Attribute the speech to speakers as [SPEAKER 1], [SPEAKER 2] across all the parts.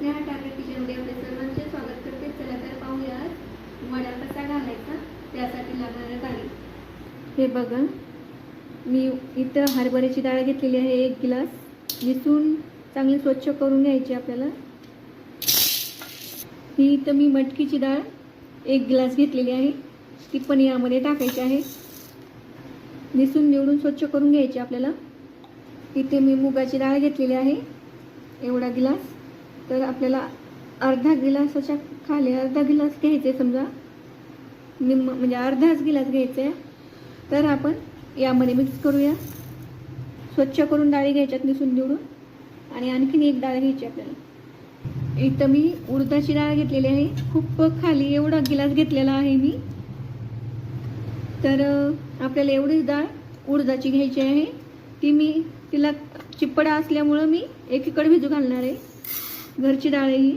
[SPEAKER 1] आपल्या टाकर किचनमध्ये आपले सर्वांचे स्वागत करते चला तर पाहूया वडा कसा घालायचा त्यासाठी लागणारं डाळी हे बघा मी इथं हरभऱ्याची डाळ घेतलेली आहे एक गिलास. निसून चांगली स्वच्छ करून घ्यायची आपल्याला. ही इथं मी मटकीची डाळ एक गिलास घेतलेली आहे. ती पण यामध्ये टाकायची आहे. निसून निवडून स्वच्छ करून घ्यायची आपल्याला. इथे मी मुगाची डाळ घेतलेली आहे. एवढा गिलास. तर आपल्याला अर्धा गिलासाच्या खाली अर्धा गिलास घ्यायचे समजा. निम्म म्हणजे अर्धाच गिलास घ्यायचा. आहे तर आपण यामध्ये मिक्स करूया. स्वच्छ करून डाळी घ्यायच्यात निसून निवडून. आणि आणखीन एक डाळ घ्यायची आपल्याला. इथं मी उडदाची डाळ घेतलेली आहे. खूप खाली एवढा गिलास घेतलेला आहे मी. तर आपल्याला एवढीच डाळ उडदाची घ्यायची आहे. ती मी तिला चिप्पडा असल्यामुळं मी एकीकडे भिजू घालणार आहे. घरची डाळ आहे ही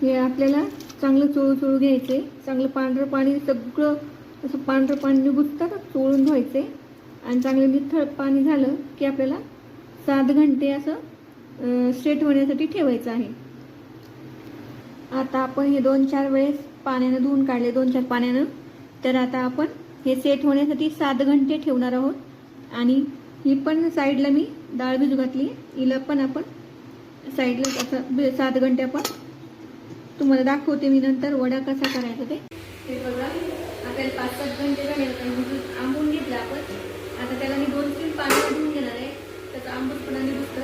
[SPEAKER 1] हे आपल्याला चांगलं चोळू चोळू घ्यायचे. चांगलं पांढरं पाणी सगळं असं पांढरं पाणी निघुसतात चोळून धुवायचे. आणि चांगलं निथळ पाणी झालं की आपल्याला सात घंटे असं स्ट्रेट होण्यासाठी ठेवायचं आहे. आता आपण हे दोन चार वेळेस पाण्यानं धुवून काढले दोन चार पाण्यानं. तर आता आपण हे सेट होण्यासाठी सात घंटे ठेवणार आहोत. आणि ही पण साईडला मी डाळ भिजू घातली. हिला पण आपण साईडला असं सात घंटे आपण तुम्हाला दाखवते मी नंतर वडा कसा करायचा ते. हे बघा आपल्याला पाच सात घंटे झाले होते आंबून घेतलं आपण. आता त्याला मी दोन तीन पाणी धुवून घेणार आहे. त्याचा आंबूसपणा निघतं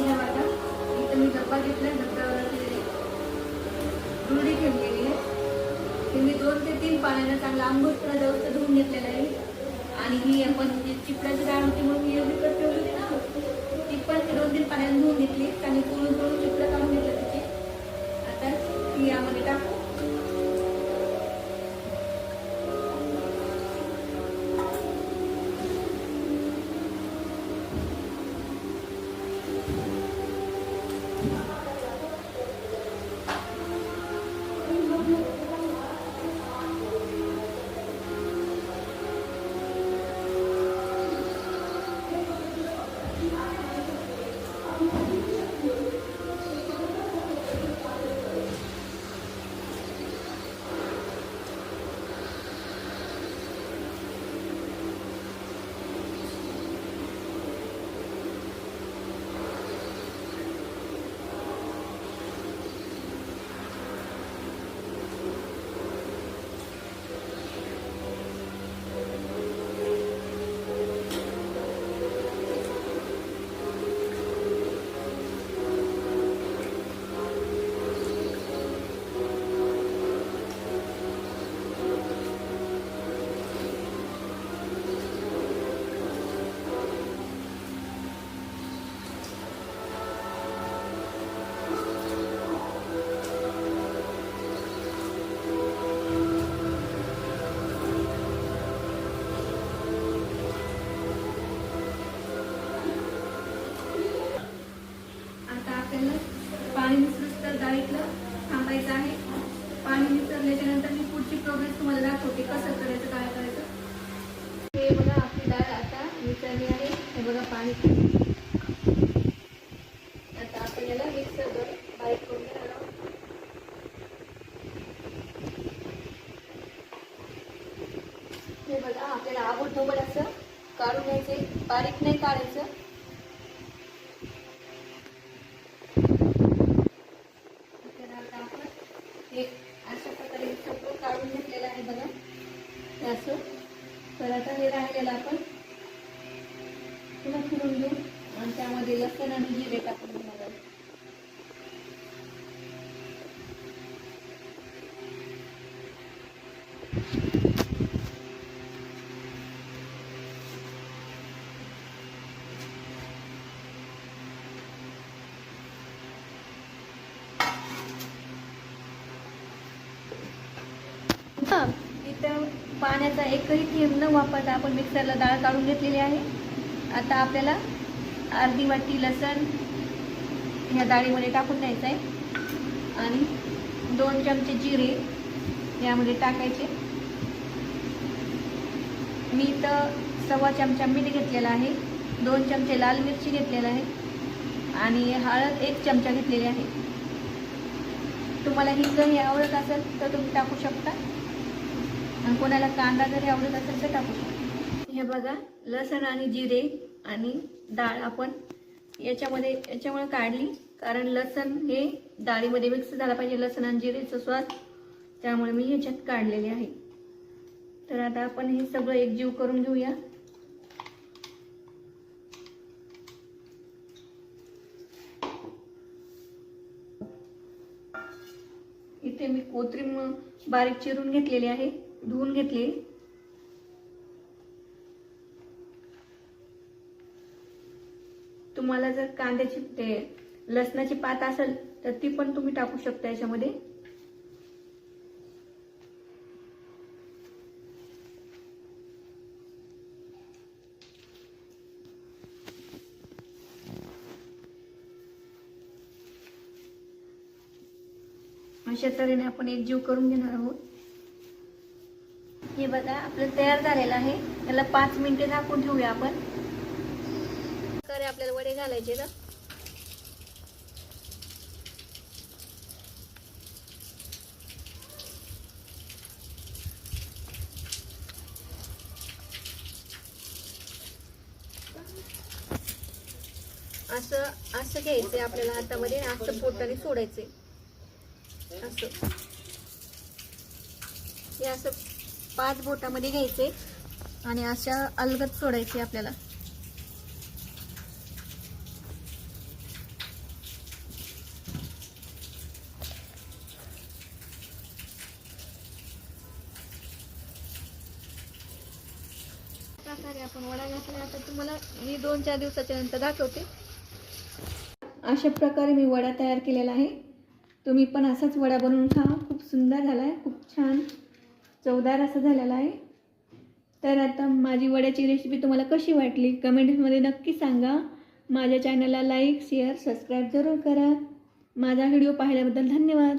[SPEAKER 1] या बघा इथं मी डब्बा घेतला डब्यावर रुडी ठेवलेली आहे. दोन ते तीन पाण्यानं चांगला आंबटपणा जाऊन धुवून घेतलेला आहे. आणि ही आपण जी चिपळाची डाळ होती म्हणून मी एवढी कट ठेवली होती ना ती पण ते दोन तीन पाण्यानं धुवून घेतली. आणि आपल्याला आवड धोबड असं काढून घ्यायचे बारीक नाही काढायचं. आता आपण हे अशा प्रकारे सगळं काढून घेतलेलं आहे बघा. हे असं. तर आता हे राहिलेलं आपण पुन्हा फिरून घेऊ आणि त्यामध्ये लसण आणि जिरे टाकून घेणार आहोत. हा, त्या पाण्याचा एकही थेंब न वापरता आपण मिक्सरला डाळ काढून घेतलेली आहे. आता आपल्याला अर्धी वाटी लसण ह्या डाळीमध्ये टाकून द्यायचं आहे. आणि दोन चमचे जिरे यामध्ये टाकायचे. मी इथं सव्वा चमचा मीठ घेतलेला आहे. दोन चमचे लाल मिरची घेतलेला आहे. आणि हळद एक चमचा घेतलेली आहे. तुम्हाला हिंग हे आवडत असेल तर तुम्ही टाकू शकता. आणि कोणाला कांदा जरी आवडत असेल तर टाकू शकतो. हे बघा लसण आणि जिरे आणि डाळ आपण याच्यामध्ये याच्यामुळे काढली. कारण लसण हे डाळीमध्ये मिक्स झाला पाहिजे. लसण आणि जिरेचा स्वाद त्यामुळे मी ह्याच्यात काढलेले आहे. तर आता आपण हे सगळं एकजीव करून घेऊया. इथे मी कोथिंबीर बारीक चिरून घेतलेली आहे. धुवून घेतली. तुम्हाला जर कांद्याची ते लसणाची पात असेल तर ती पण तुम्ही टाकू शकता याच्यामध्ये. अशा तऱ्हेने आपण एक जीव करून घेणार आहोत. बघा आपलं तयार झालेलं आहे. त्याला पाच मिनिटे झाकून ठेवूया आपण. करे आपल्याला वडे घालायचे ना. असं असं घ्यायचंय आपल्याला हातामध्ये असं पोटाने सोडायचंय. असं. हे असं पाच बोटामध्ये घ्यायचे आणि अशा अलगत सोडायची आपल्याला. प्रकारे आपण वडा घातला. आता तुम्हाला मी दोन चार दिवसाच्या नंतर दाखवते. अशा प्रकारे मी वडा तयार केलेला आहे. तुम्ही पण असाच वडा बनवून खा. खूप सुंदर झाला आहे खूप छान. चवदार असा झालेला आहे. तर आता माझी वड्याची रेसिपी तुम्हाला कशी वाटली? कमेंट्समध्ये नक्की सांगा. माझ्या चॅनलला लाईक शेअर सबस्क्राईब जरूर करा. माझा व्हिडिओ पाहिल्याबद्दल धन्यवाद.